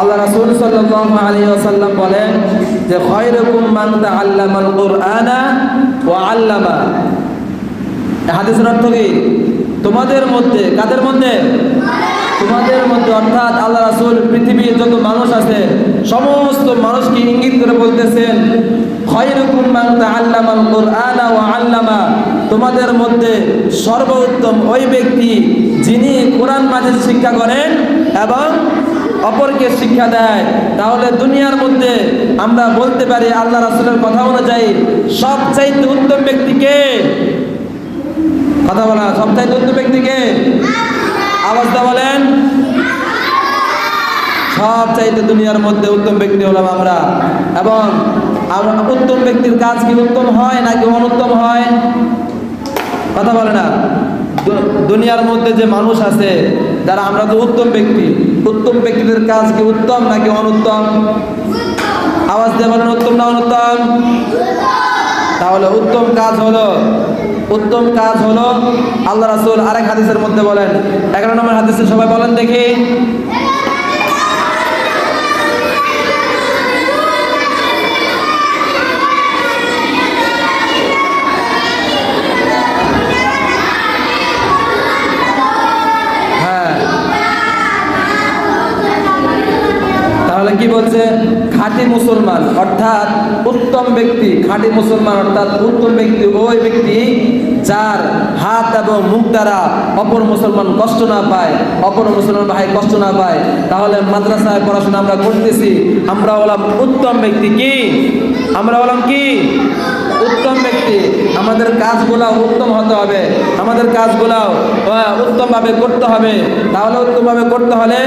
আল্লাহ রাসূল সাল্লাল্লাহু আলাইহি ওয়াসাল্লাম বলেন যে, খায়রুকুম মান তাআল্লামাল কুরআনা ওয়া আল্লামা। হাদিসের অর্থ কি? তোমাদের মধ্যে, কাদের মধ্যে? তোমাদের মধ্যে, অর্থাৎ আল্লাহ রাসূল পৃথিবীর যত মানুষ আছে, সমস্ত মানুষকে ইঙ্গিত করে বলতেছেন, খায়রুকুম মান তাআল্লামাল কুরআনা ওয়া আল্লামা। তোমাদের মধ্যে সর্বোত্তম ওই ব্যক্তি যিনি কোরআন মাজিদ শিক্ষা করেন এবং অপরকে শিক্ষা দেয়, তাহলে দুনিয়ার মধ্যে আমরা বলতে পারি আল্লাহ রাসুলের কথা অনুযায়ী সবচাইতে উত্তম ব্যক্তিকে কথা বলা, সবচাইতে উত্তম ব্যক্তিকে আওয়াজটা বলেন। সব চাইতে দুনিয়ার মধ্যে উত্তম ব্যক্তি হলাম আমরা। এবং উত্তম ব্যক্তির কাজ কি উত্তম হয় নাকি অনুত্তম হয়? কথা বলে না। দুনিয়ার মধ্যে যে মানুষ আছে, যারা আমরা তো উত্তম ব্যক্তি উত্তম ব্যক্তিদের কাজ কি উত্তম নাকি অনুত্তম? আওয়াজ দিয়ে বলেন, উত্তম না অনুত্তম? তাহলে উত্তম কাজ হলো, উত্তম কাজ হলো আল্লাহ রাসুল আরেক হাদিসের মধ্যে বলেন, এগারো নম্বর হাদিসে সবাই বলেন দেখি। কি বলছে? খাঁটি মুসলমান, অর্থাৎ উত্তম ব্যক্তি, খাঁটি মুসলমান, অর্থাৎ উত্তম ব্যক্তি ওই ব্যক্তি যার হাত এবং মুখ দ্বারা অপর মুসলমান কষ্ট না পায়, অপর মুসলমান ভাই কষ্ট না পায়, তাহলে মাদ্রাসায় পড়াশোনা আমরা করতেছি। আমরা হলাম উত্তম ব্যক্তি কি? আমরা হলাম কি? উত্তম ব্যক্তি। আমাদের কাজগুলো উত্তম হতে হবে। আমাদের কাজগুলো উত্তমভাবে করতে হবে। তাহলে উত্তমভাবে করতে হলে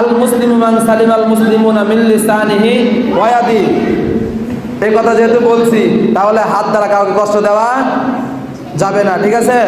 আল মুসলিম সালিম আল মুসলিমুনা না লিসানিহি ওয়া ইয়াদি। এই কথা যেহেতু বলছি, তাহলে হাত দ্বারা কাউকে কষ্ট দেওয়া যাবে না, ঠিক আছে?